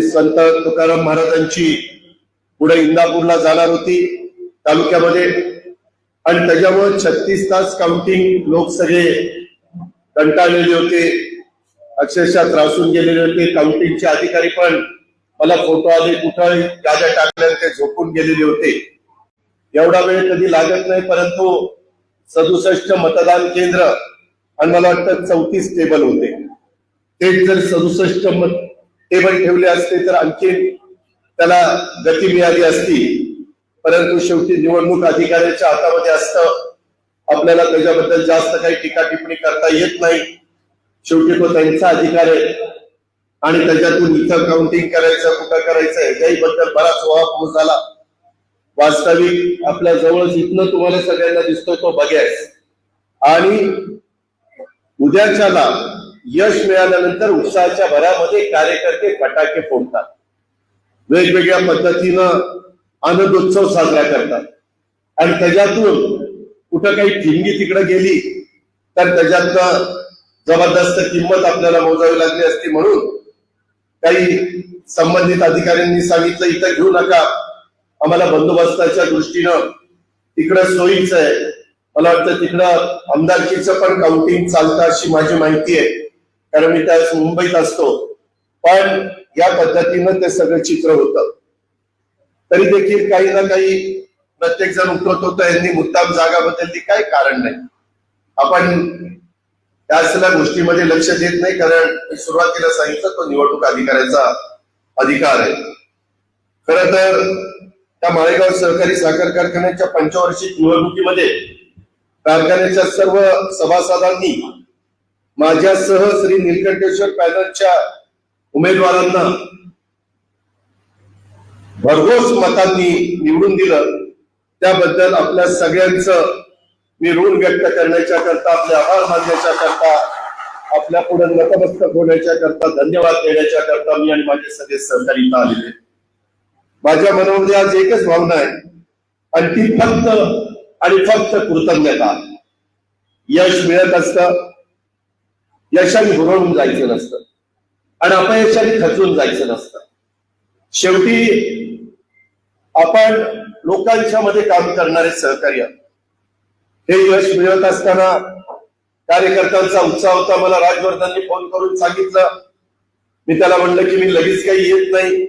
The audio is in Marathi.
संत तुकाराम महाराजांची पुढे इंदापूरला जाणार होती. तालुक्यामध्ये. आणि त्याच्यामुळे छत्तीस तास काउंटिंग लोक सगळे कंटाळलेले होते. अक्षरशः त्रासून गेलेले होते. काउंटिंगचे अधिकारी पण मला फोटो आले कुठं गाड्या टाकल्या ते झोपून गेलेले होते. एवढा वेळ कधी लागत नाही परंतु सदुसष्ट मतदान केंद्र आणि मला वाटतं चौतीस टेबल होते. ते जर सदुसष्ट मत टेबल ठेवले असते तर आणखी त्याला गती मिळाली असती. परंतु शेवटी निवडणूक अधिकाऱ्याच्या हातामध्ये असतं. आपल्याला त्याच्याबद्दल जास्त काही टीका टिप्पणी करता येत नाही. शेवटी तो त्यांचा अधिकार आहे. आणि त्याच्यातून इथं काउंटिंग करायचं कुठं करायचं याच्याही बद्दल बराच वापर झाला. वास्तविक आपल्या जवळच इथनं तुम्हाला सगळ्यांना दिसतोय तो बघ्यास. आणि उद्याच्याला यश मिळाल्यानंतर उत्साहाच्या भरामध्ये कार्यकर्ते फटाके फोडतात. वेगवेगळ्या पद्धतीनं आनंदोत्सव साजरा करतात. आणि त्याच्यातून कुठं काही ठिंगी तिकडे गेली तर त्याच्यात जबरदस्त किंमत आपल्याला मोजावी लागली असती म्हणून काही संबंधित अधिकाऱ्यांनी सांगितलं इथं घेऊ नका. आम्हाला बंदोबस्ताच्या दृष्टीनं तिकडं सोयीचं आहे. मला वाटतं तिकडं आमदारकीचं पण काउंटिंग चालतं अशी माझी माहिती आहे. कारण मी त्यावेळेस मुंबईत असतो. पण या पद्धतीनं ते सगळं चित्र होतं. तरी देखील काही ना काही प्रत्येक जण उठवत होतं यांनी मुद्दाम जागा बदलली काही कारण नाही. आपण त्या सगळ्या गोष्टीमध्ये लक्ष देत नाही कारण सुरुवातीला सांगितलं तो निवडणूक अधिकाऱ्याचा अधिकार आहे. खर तर त्या माळेगाव सहकारी साखर कारखान्याच्या पंचवार्षिक निवडणुकीमध्ये कारखान्याच्या सर्व सभासदांनी माझ्यासह श्री निलकंठेश्वर पॅनलच्या उमेदवारांना भरघोस मतांनी निवडून दिलं. त्याबद्दल आपल्या सगळ्यांचं मी ऋण व्यक्त करण्याच्या करता आपले आभार मानण्याच्या करता आपल्या पुढे नतमस्तक होण्याच्या करता धन्यवाद देण्याच्या करता मी आणि माझे सगळे सहकारी आलेले माझ्या मनामध्ये आज एकच भावना आहे. आणि ती फक्त आणि फक्त कृतज्ञता. यश मिळत असतं. यशाने भुरळून जायचं नसतं. आणि अपयशाने खचून जायचं नसतं. शेवटी आपण लोकांच्या मध्ये काम करणारे सहकार्य हे यश मिळत असताना कार्यकर्त्यांचा उत्साह होता. मला राजवर्धननी फोन करून सांगितलं. मी त्याला म्हणलं की मी लगेच काही येत नाही.